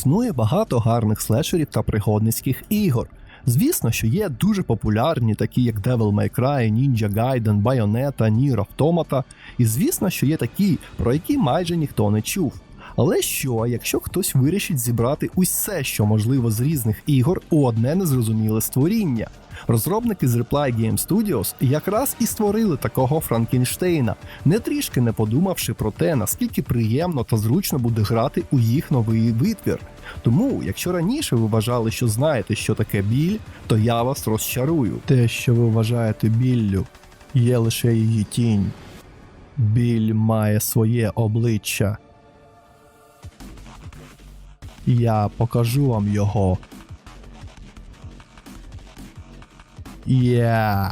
Існує багато гарних слешерів та пригодницьких ігор. Звісно, що є дуже популярні, такі як Devil May Cry, Ninja Gaiden, Bayonetta, Nier Automata, і звісно, що є такі, про які майже ніхто не чув. Але що, якщо хтось вирішить зібрати усе, що можливо з різних ігор у одне незрозуміле створіння? Розробники з Reply Game Studios якраз і створили такого Франкенштейна, не трішки не подумавши про те, наскільки приємно та зручно буде грати у їх новий витвір. Тому, якщо раніше ви вважали, що знаєте, що таке біль, то я вас розчарую. Те, що ви вважаєте біллю, є лише її тінь. Біль має своє обличчя. Я покажу вам його. Є.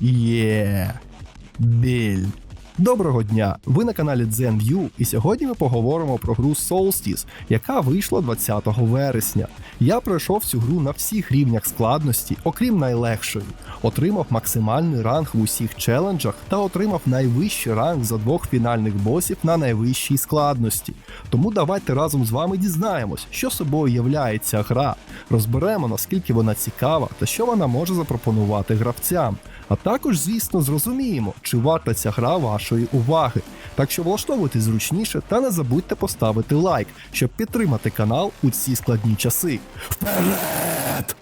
є біль. Доброго дня! Ви на каналі ZenView, і сьогодні ми поговоримо про гру Solstice, яка вийшла 20 вересня. Я пройшов цю гру на всіх рівнях складності, окрім найлегшої, отримав максимальний ранг в усіх челенджах та отримав найвищий ранг за двох фінальних босів на найвищій складності. Тому давайте разом з вами дізнаємось, що собою являє ця гра, розберемо наскільки вона цікава та що вона може запропонувати гравцям. А також, звісно, зрозуміємо, чи варта ця гра вашої уваги. Так що влаштовуйтесь зручніше та не забудьте поставити лайк, щоб підтримати канал у ці складні часи. Вперед!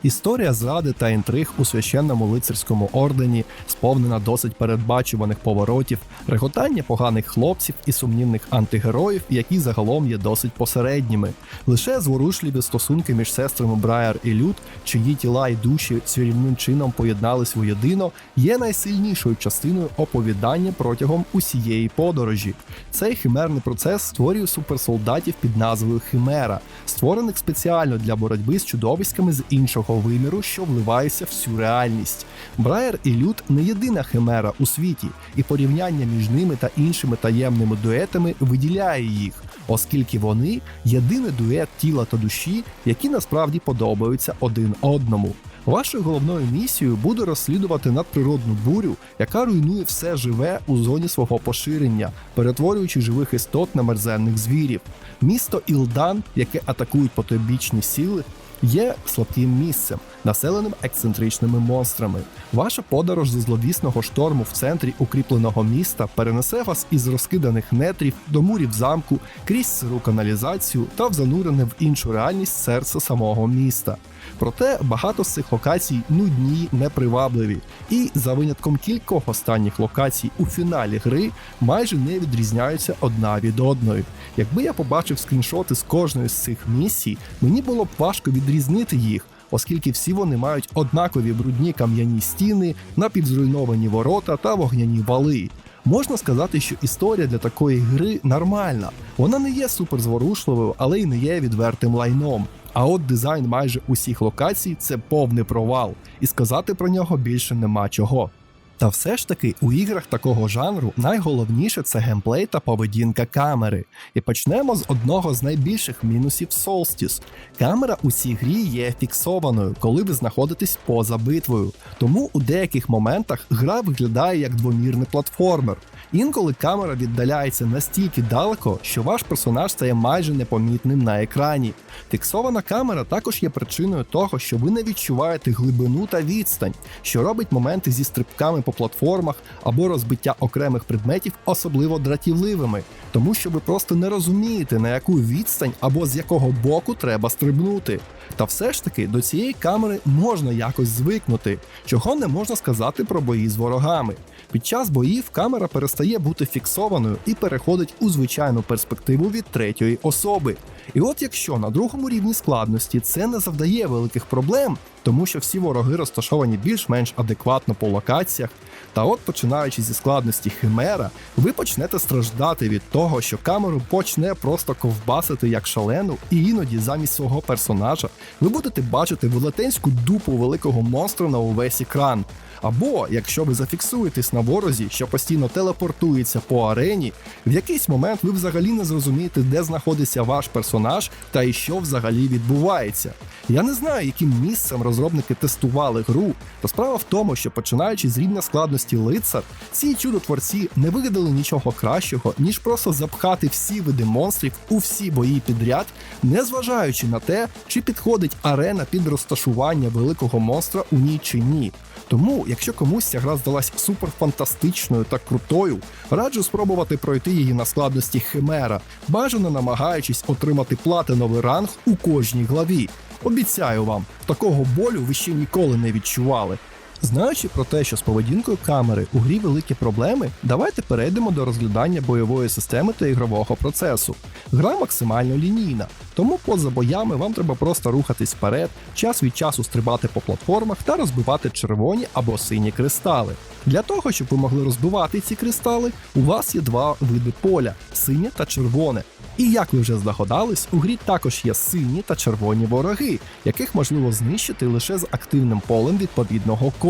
Історія зради та інтриг у священному лицарському ордені сповнена досить передбачуваних поворотів, реготання поганих хлопців і сумнівних антигероїв, які загалом є досить посередніми. Лише зворушливі стосунки між сестрами Брайер і Люд, чиї тіла і душі чарівним чином поєднались воєдино, є найсильнішою частиною оповідання протягом усієї подорожі. Цей химерний процес створює суперсолдатів під назвою Химера, створених спеціально для боротьби з чудовиськами з іншого виміру, що вливаються в цю реальність. Брайер і Люд не єдина химера у світі, і порівняння між ними та іншими таємними дуетами виділяє їх, оскільки вони єдиний дует тіла та душі, які насправді подобаються один одному. Вашою головною місією буде розслідувати надприродну бурю, яка руйнує все живе у зоні свого поширення, перетворюючи живих істот на мерзенних звірів. Місто Ілдан, яке атакують потойбічні сили, є слабким місцем, населеним ексцентричними монстрами. Ваша подорож зі зловісного шторму в центрі укріпленого міста перенесе вас із розкиданих нетрів до мурів замку крізь сиру каналізацію та в занурене в іншу реальність серце самого міста. Проте багато з цих локацій нудні, непривабливі, і за винятком кількох останніх локацій у фіналі гри майже не відрізняються одна від одної. Якби я побачив скріншоти з кожної з цих місій, мені було б важко відрізнити їх. Оскільки всі вони мають однакові брудні кам'яні стіни, напівзруйновані ворота та вогняні вали. Можна сказати, що історія для такої гри нормальна. Вона не є суперзворушливою, але й не є відвертим лайном. А от дизайн майже усіх локацій це повний провал, і сказати про нього більше нема чого. Та все ж таки у іграх такого жанру найголовніше це геймплей та поведінка камери. І почнемо з одного з найбільших мінусів Solstice. Камера у цій грі є фіксованою, коли ви знаходитесь поза битвою. Тому у деяких моментах гра виглядає як двомірний платформер. Інколи камера віддаляється настільки далеко, що ваш персонаж стає майже непомітним на екрані. Фіксована камера також є причиною того, що ви не відчуваєте глибину та відстань, що робить моменти зі стрибками по платформах або розбиття окремих предметів особливо дратівливими, тому що ви просто не розумієте, на яку відстань або з якого боку треба стрибнути. Та все ж таки до цієї камери можна якось звикнути, чого не можна сказати про бої з ворогами. Під час боїв камера перестає бути фіксованою і переходить у звичайну перспективу від третьої особи. І от якщо на другому рівні складності це не завдає великих проблем, тому що всі вороги розташовані більш-менш адекватно по локаціях, та от починаючи зі складності Химера, ви почнете страждати від того, що камеру почне просто ковбасити як шалену, і іноді замість свого персонажа ви будете бачити велетенську дупу великого монстра на увесь екран. Або якщо ви зафіксуєтесь на ворозі, що постійно телепортується по арені, в якийсь момент ви взагалі не зрозумієте, де знаходиться ваш персонаж та і що взагалі відбувається. Я не знаю, яким місцем розробники тестували гру, то справа в тому, що починаючи з рівня складності лицар, ці чудотворці не вигадали нічого кращого, ніж просто запхати всі види монстрів у всі бої підряд, незважаючи на те, чи підходить арена під розташування великого монстра у ній чи ні. Тому, якщо комусь ця гра здалась суперфантастичною та крутою, раджу спробувати пройти її на складності Химера, бажано намагаючись отримати платиновий ранг у кожній главі. Обіцяю вам, такого болю ви ще ніколи не відчували. Знаючи про те, що з поведінкою камери у грі великі проблеми, давайте перейдемо до розглядання бойової системи та ігрового процесу. Гра максимально лінійна, тому поза боями вам треба просто рухатись вперед, час від часу стрибати по платформах та розбивати червоні або сині кристали. Для того, щоб ви могли розбивати ці кристали, у вас є два види поля синє та червоне. І як ви вже здогадались, у грі також є сині та червоні вороги, яких можливо знищити лише з активним полем відповідного кольору.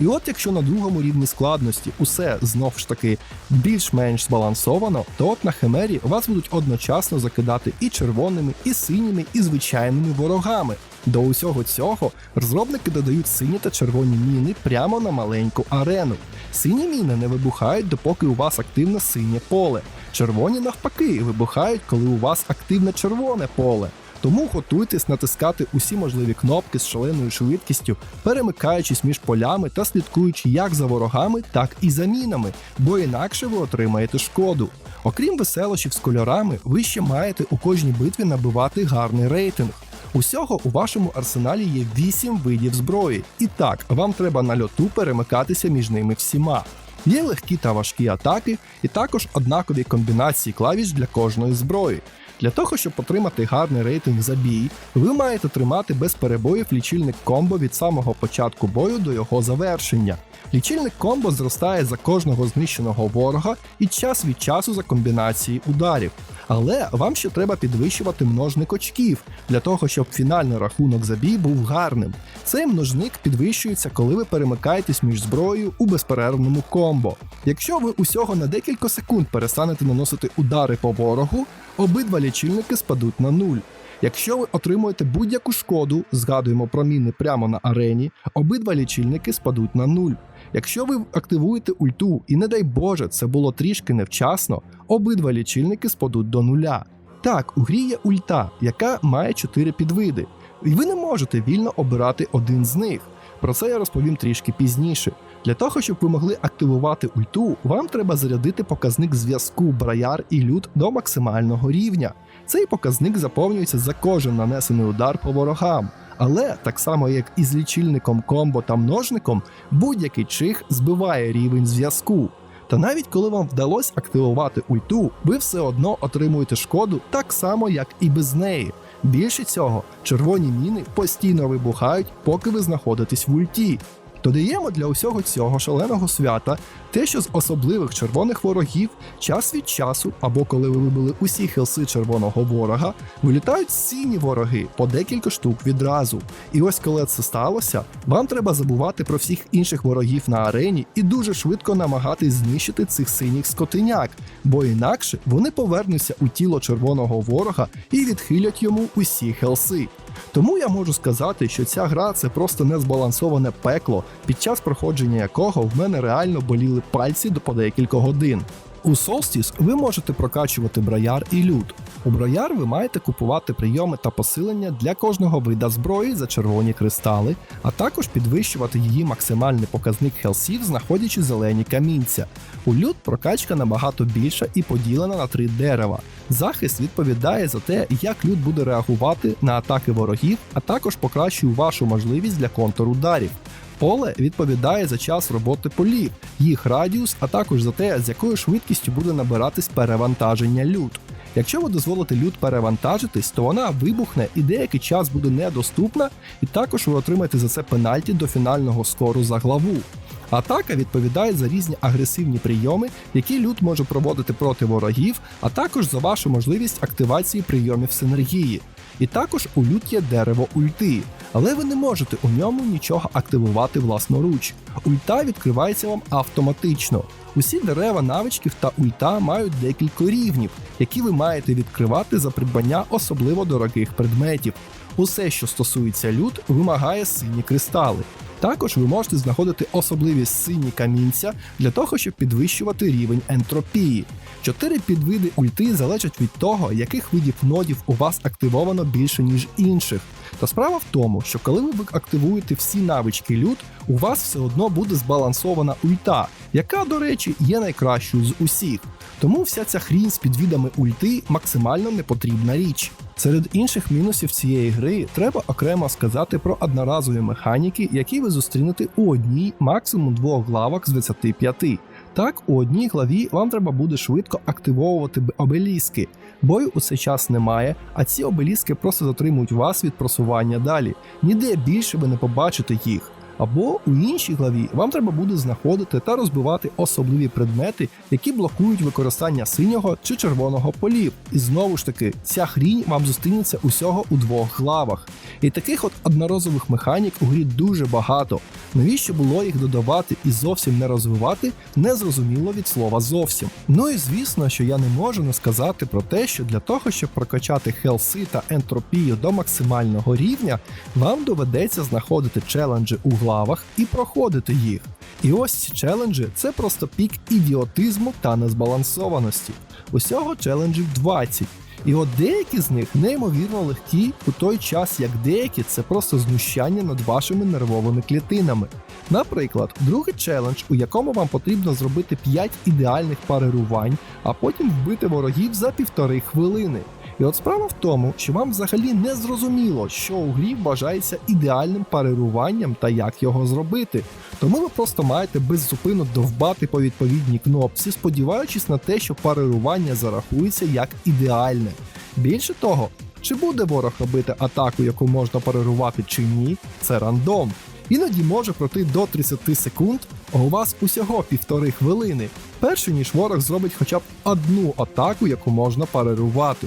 І от якщо на другому рівні складності усе знов ж таки більш-менш збалансовано, то от на химері вас будуть одночасно закидати і червоними, і синіми, і звичайними ворогами. До усього цього розробники додають сині та червоні міни прямо на маленьку арену. Сині міни не вибухають, допоки у вас активне синє поле. Червоні навпаки вибухають, коли у вас активне червоне поле. Тому готуйтесь натискати усі можливі кнопки з шаленою швидкістю, перемикаючись між полями та слідкуючи як за ворогами, так і за мінами, бо інакше ви отримаєте шкоду. Окрім веселощів з кольорами, ви ще маєте у кожній битві набивати гарний рейтинг. Усього у вашому арсеналі є 8 видів зброї, і так вам треба на льоту перемикатися між ними всіма. Є легкі та важкі атаки, і також однакові комбінації клавіш для кожної зброї. Для того, щоб отримати гарний рейтинг за бій, ви маєте тримати без перебоїв лічильник комбо від самого початку бою до його завершення. Лічильник комбо зростає за кожного знищеного ворога і час від часу за комбінації ударів. Але вам ще треба підвищувати множник очків для того, щоб фінальний рахунок за бій був гарним. Цей множник підвищується, коли ви перемикаєтесь між зброєю у безперервному комбо. Якщо ви усього на декілька секунд перестанете наносити удари по ворогу, обидва лічильники спадуть на нуль. Якщо ви отримуєте будь-яку шкоду, згадуємо про міни прямо на арені, обидва лічильники спадуть на нуль. Якщо ви активуєте ульту, і не дай Боже, це було трішки невчасно, обидва лічильники спадуть до нуля. Так, у грі є ульта, яка має 4 підвиди, і ви не можете вільно обирати один з них. Про це я розповім трішки пізніше. Для того, щоб ви могли активувати ульту, вам треба зарядити показник зв'язку Браяр і Лют до максимального рівня. Цей показник заповнюється за кожен нанесений удар по ворогам. Але так само як і з лічильником комбо та множником, будь-який чих збиває рівень зв'язку. Та навіть коли вам вдалося активувати ульту, ви все одно отримуєте шкоду так само, як і без неї. Більше цього, червоні міни постійно вибухають, поки ви знаходитесь в ульті. Додаємо для усього цього шаленого свята те, що з особливих червоних ворогів час від часу, або коли ви вибили усі хилси червоного ворога, вилітають сині вороги по декілька штук відразу. І ось коли це сталося, вам треба забувати про всіх інших ворогів на арені і дуже швидко намагатись знищити цих синіх скотиняк, бо інакше вони повернуться у тіло червоного ворога і відхилять йому усі хелси. Тому я можу сказати, що ця гра це просто незбалансоване пекло, під час проходження якого в мене реально боліли пальці до по декілька годин. У Solstice ви можете прокачувати брояр і люд. У брояр ви маєте купувати прийоми та посилення для кожного вида зброї за червоні кристали, а також підвищувати її максимальний показник хелсів, знаходячи зелені камінця. У люд прокачка набагато більша і поділена на три дерева. Захист відповідає за те, як люд буде реагувати на атаки ворогів, а також покращує вашу можливість для контрударів. Поле відповідає за час роботи полів, їх радіус, а також за те, з якою швидкістю буде набиратись перевантаження люд. Якщо ви дозволите люд перевантажитись, то вона вибухне і деякий час буде недоступна, і також ви отримаєте за це пенальті до фінального скору за главу. Атака відповідає за різні агресивні прийоми, які люд може проводити проти ворогів, а також за вашу можливість активації прийомів синергії. І також у лют дерево ульти, але ви не можете у ньому нічого активувати власноруч. Ульта відкривається вам автоматично. Усі дерева навичків та ульта мають декілька рівнів, які ви маєте відкривати за придбання особливо дорогих предметів. Усе, що стосується лют, вимагає сині кристали. Також ви можете знаходити особливі сині камінця для того, щоб підвищувати рівень ентропії. Чотири підвиди ульти залежать від того, яких видів нодів у вас активовано більше, ніж інших. Та справа в тому, що коли ви активуєте всі навички лют, у вас все одно буде збалансована ульта, яка, до речі, є найкращою з усіх. Тому вся ця хрінь з підвідами ульти максимально непотрібна річ. Серед інших мінусів цієї гри треба окремо сказати про одноразові механіки, які ви зустрінете у одній, максимум двох главах з 25. Так, у одній главі вам треба буде швидко активовувати обеліски. Бою у цей час немає, а ці обеліски просто затримують вас від просування далі. Ніде більше ви не побачите їх. Або у іншій главі вам треба буде знаходити та розбивати особливі предмети, які блокують використання синього чи червоного полів. І знову ж таки, ця хрінь вам зустрінеться усього у двох главах. І таких от одноразових механік у грі дуже багато. Навіщо було їх додавати і зовсім не розвивати, незрозуміло від слова зовсім. Ну і звісно, що я не можу не сказати про те, що для того, щоб прокачати хелси та ентропію до максимального рівня, вам доведеться знаходити челенджі у главах і проходити їх. І ось ці челенджі це просто пік ідіотизму та незбалансованості. Усього челенджів 20. І от деякі з них неймовірно легкі у той час, як деякі це просто знущання над вашими нервовими клітинами. Наприклад, другий челендж, у якому вам потрібно зробити 5 ідеальних парирувань, а потім вбити ворогів за півтори хвилини. І от справа в тому, що вам взагалі не зрозуміло, що у грі вважається ідеальним парируванням та як його зробити. Тому ви просто маєте беззупинно довбати по відповідній кнопці, сподіваючись на те, що парирування зарахується як ідеальне. Більше того, чи буде ворог робити атаку, яку можна парирувати чи ні, це рандом. Іноді може пройти до 30 секунд, а у вас усього півтори хвилини, перше ніж ворог зробить хоча б одну атаку, яку можна парирувати.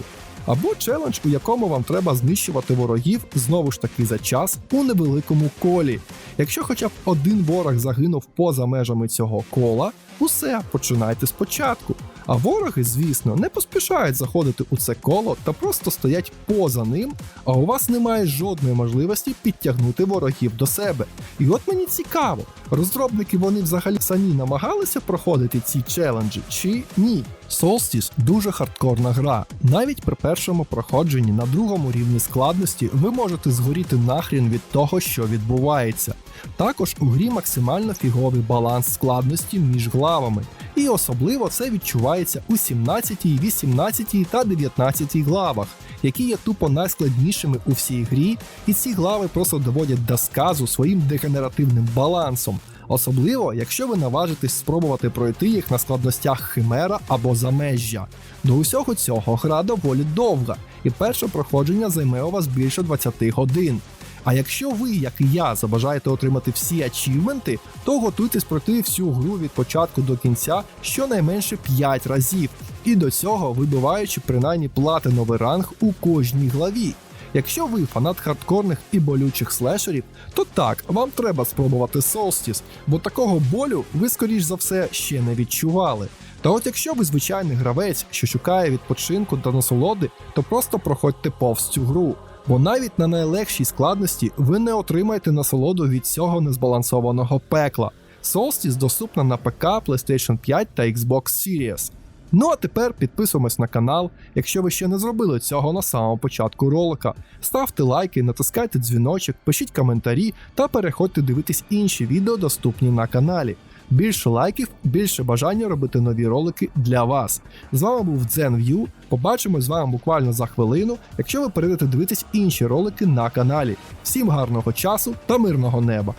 Або челендж, у якому вам треба знищувати ворогів знову ж таки за час у невеликому колі. Якщо хоча б один ворог загинув поза межами цього кола, усе починайте спочатку. А вороги, звісно, не поспішають заходити у це коло та просто стоять поза ним, а у вас немає жодної можливості підтягнути ворогів до себе. І от мені цікаво, розробники вони взагалі самі намагалися проходити ці челенджі чи ні. Solstice дуже хардкорна гра. Навіть при першому проходженні на другому рівні складності ви можете згоріти нахрін від того, що відбувається. Також у грі максимально фіговий баланс складності між главами. І особливо це відчувається у 17, 18 та 19 главах, які є тупо найскладнішими у всій грі, і ці глави просто доводять до сказу своїм дегенеративним балансом. Особливо, якщо ви наважитесь спробувати пройти їх на складностях Химера або Замежжя. До усього цього гра доволі довга, і перше проходження займе у вас більше 20 годин. А якщо ви, як і я, забажаєте отримати всі ачівменти, то готуйтесь пройти всю гру від початку до кінця щонайменше 5 разів, і до цього вибиваючи принаймні платиновий ранг у кожній главі. Якщо ви фанат хардкорних і болючих слешерів, то так, вам треба спробувати Solstice, бо такого болю ви, скоріш за все, ще не відчували. Та от якщо ви звичайний гравець, що шукає відпочинку та насолоди, то просто проходьте повз цю гру. Бо навіть на найлегшій складності ви не отримаєте насолоду від цього незбалансованого пекла. Solstice доступна на ПК, PlayStation 5 та Xbox Series. Ну а тепер підписуємось на канал, якщо ви ще не зробили цього на самому початку ролика. Ставте лайки, натискайте дзвіночок, пишіть коментарі та переходьте дивитись інші відео, доступні на каналі. Більше лайків, більше бажання робити нові ролики для вас. З вами був ZenView. Побачимось з вами буквально за хвилину, якщо ви перейдете дивитись інші ролики на каналі. Всім гарного часу та мирного неба!